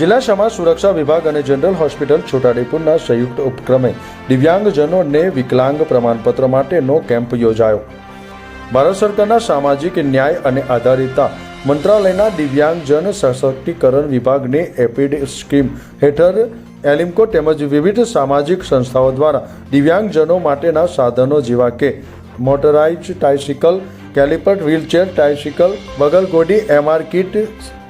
જિલ્લા સમાજ સુરક્ષા વિભાગ અને જનરલ હોસ્પિટલ છોટાઉદેપુરના સંયુક્ત ઉપક્રમે દિવ્યાંગજનોને વિકલાંગ પ્રમાણપત્ર માટેનો કેમ્પ યોજાયો. ભારત સરકારના સામાજિક ન્યાય અને આધારિતા મંત્રાલયના દિવ્યાંગજન સશક્તિકરણ વિભાગની એપિડ સ્કીમ હેઠળ એલિમ્કો તેમજ વિવિધ સામાજિક સંસ્થાઓ દ્વારા દિવ્યાંગજનો માટેના સાધનો જેવા કે મોટરાઇઝ ટાઇસિકલ કેલિપર્ટ wheelchair tricycle બગલગોડી MR kit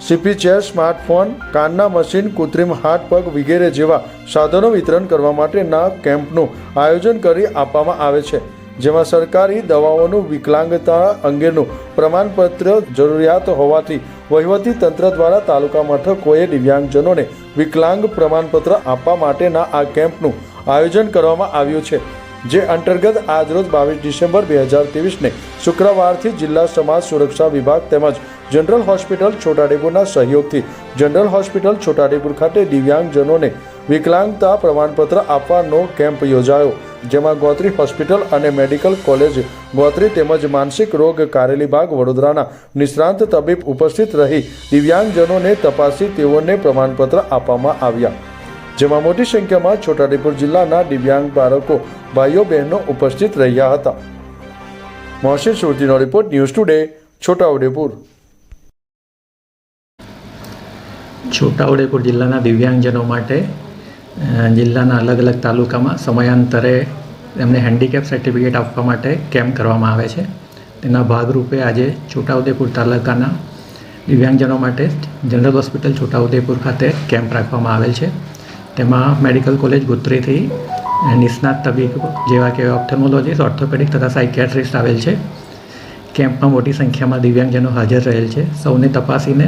CP chair smartphone કાનના machine, કૃત્રિમ હાથ પગ વગેરે જેવા સાધનો વિતરણ કરવા માટેના કેમ્પનું આયોજન કરી આપવામાં આવે છે. જેમાં સરકારી દવાઓનું વિકલાંગતા અંગેનું પ્રમાણપત્ર જરૂરિયાત હોવાથી વહીવટી તંત્ર દ્વારા તાલુકા મથકોએ દિવ્યાંગજનોને વિકલાંગ પ્રમાણપત્ર આપવા માટેના આ કેમ્પનું આયોજન કરવામાં આવ્યું છે. જે અંતર્ગત આજરોજ બાવીસ ડિસેમ્બર બે હજાર ત્રેવીસને શુક્રવારથી જિલ્લા સમાજ સુરક્ષા વિભાગ તેમજ જનરલ હોસ્પિટલ છોટાડેપુરના સહયોગથી જનરલ હોસ્પિટલ છોટાડેપુર ખાતે દિવ્યાંગજનોને વિકલાંગતા પ્રમાણપત્ર આપવાનો કેમ્પ યોજાયો. જેમાં ગોત્રી હોસ્પિટલ અને મેડિકલ કોલેજ, ગોત્રી તેમજ માનસિક રોગ કારેલીબાગ વડોદરાના નિષ્ણાંત તબીબ ઉપસ્થિત રહી દિવ્યાંગજનોને તપાસી તેઓને પ્રમાણપત્ર આપવામાં આવ્યા. જેમાં મોટી સંખ્યામાં છોટાઉદેપુર જિલ્લાના દિવ્યાંગ બાળકો, ભાઈઓ, બહેનો ઉપસ્થિત રહ્યા હતા. Mohsin સુરતીનો report news today, Chhotaudepur. Chhotaudepur જિલ્લાના દિવ્યાંગજનો માટે જિલ્લાના અલગ અલગ તાલુકામાં સમયાંતરે એમને હેન્ડીકેપ સર્ટિફિકેટ આપવા માટે કેમ્પ કરવામાં આવે છે. તેના ભાગરૂપે આજે છોટાઉદેપુર તાલુકાના દિવ્યાંગજનો માટે જનરલ હોસ્પિટલ છોટાઉદેપુર ખાતે કેમ્પ રાખવામાં આવેલ છે. તેમાં મેડિકલ કોલેજ ગોત્રીથી નિષ્ણાત તબીબ જેવા કે ઓપ્થેમોલોજીસ્ટ ઓર્થોપેડિક તથા સાયકિયાટ્રિસ્ટ આવેલ છે. કેમ્પમાં મોટી સંખ્યામાં દિવ્યાંગજનો હાજર રહેલ છે. સૌને તપાસીને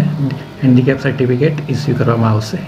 હેન્ડીકેપ સર્ટિફિકેટ ઇસ્યુ કરવામાં આવશે.